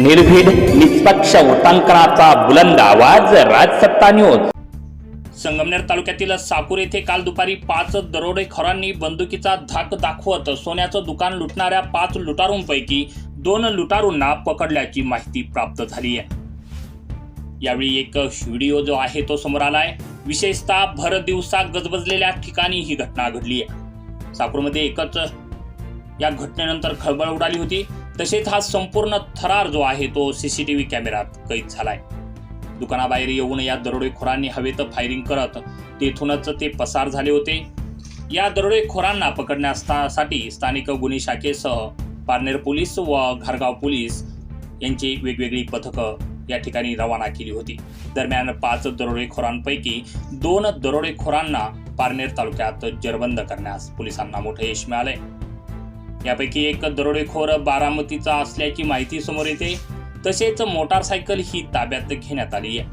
निर्भीड निष्पक्ष वृत्तांकनाचा बुलंद आवाज राजसत्ता न्यूज संगमनेर तालुक्यातील साकूर येथे काल दुपारी पाच दरोडेखोरांनी बंदुकीचा धाक दाखवत सोन्याचं दुकान लुटणाऱ्या पाच लुटारूंपैकी दोन लुटारूंना पकडल्याची माहिती प्राप्त झाली आहे. यावेळी एक व्हिडिओ जो आहे तो समोर आलाय. विशेषतः भर दिवसा गजबजलेल्या ठिकाणी ही घटना घडली आहे. साकूरमध्ये एकच या घटनेनंतर खळबळ उडाली होती. तसेच हा संपूर्ण थरार जो आहे तो सीसीटीव्ही कॅमेऱ्यात कैद झालाय. दुकानाबाहेर येऊन या दरोडेखोरांनी हवेत फायरिंग करत तेथूनच ते पसार झाले होते. या दरोडेखोरांना पकडण्यासाठी स्थानिक गुन्हे शाखेसह पारनेर पोलीस व घारगाव पोलीस यांची वेगवेगळी पथकं या ठिकाणी रवाना केली होती. दरम्यान पाच दरोडेखोरांपैकी दोन दरोडेखोरांना पारनेर तालुक्यात जरबंद करण्यास पोलिसांना मोठं यश मिळालंय. यापैकी एक दरोडेखोर बारामतीचा असल्याची माहिती समोर येते. तसेच मोटारसायकल ही ताब्यात घेण्यात आली आहे.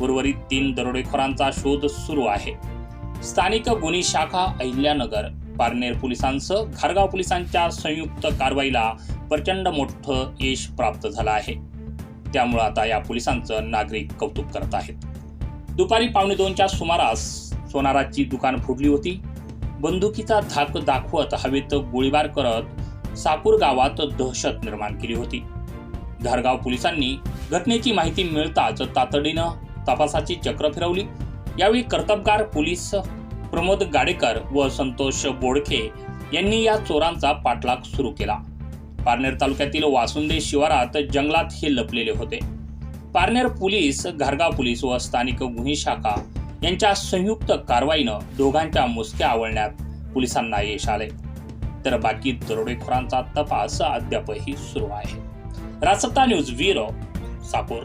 उर्वरित तीन दरोडेखोरांचा शोध सुरू आहे. स्थानिक गुन्हे शाखा अहिल्यानगर पारनेर पोलिसांसह खारगाव पोलिसांच्या संयुक्त कारवाईला प्रचंड मोठं यश प्राप्त झालं आहे. त्यामुळे आता या पोलिसांचं नागरिक कौतुक करत आहेत. दुपारी पावणे दोनच्या सुमारास सोनाराची दुकान फुटली होती. बंदुकीचा धाक दाखवत हवेत गोळीबार करत साकूर गावात दहशत निर्माण केली होती. घारगाव पोलिसांनी घटनेची माहिती मिळताच तातडीनं तपासाची चक्र फिरवली. यावेळी कर्तबगार पोलीस प्रमोद गाडेकर व संतोष बोडखे यांनी या चोरांचा पाठलाग सुरू केला. पारनेर तालुक्यातील वासुंदे शिवारात जंगलात हे लपलेले होते. पारनेर पोलीस घारगाव पोलीस व स्थानिक गुन्हे शाखा यांच्या संयुक्त कारवाईनं दोघांच्या मुसक्या आवळण्यात पोलिसांना यश आले तर बाकी दरोडेखोरांचा तपास अद्यापही सुरू आहे. Rajsatta news bureau Sakor.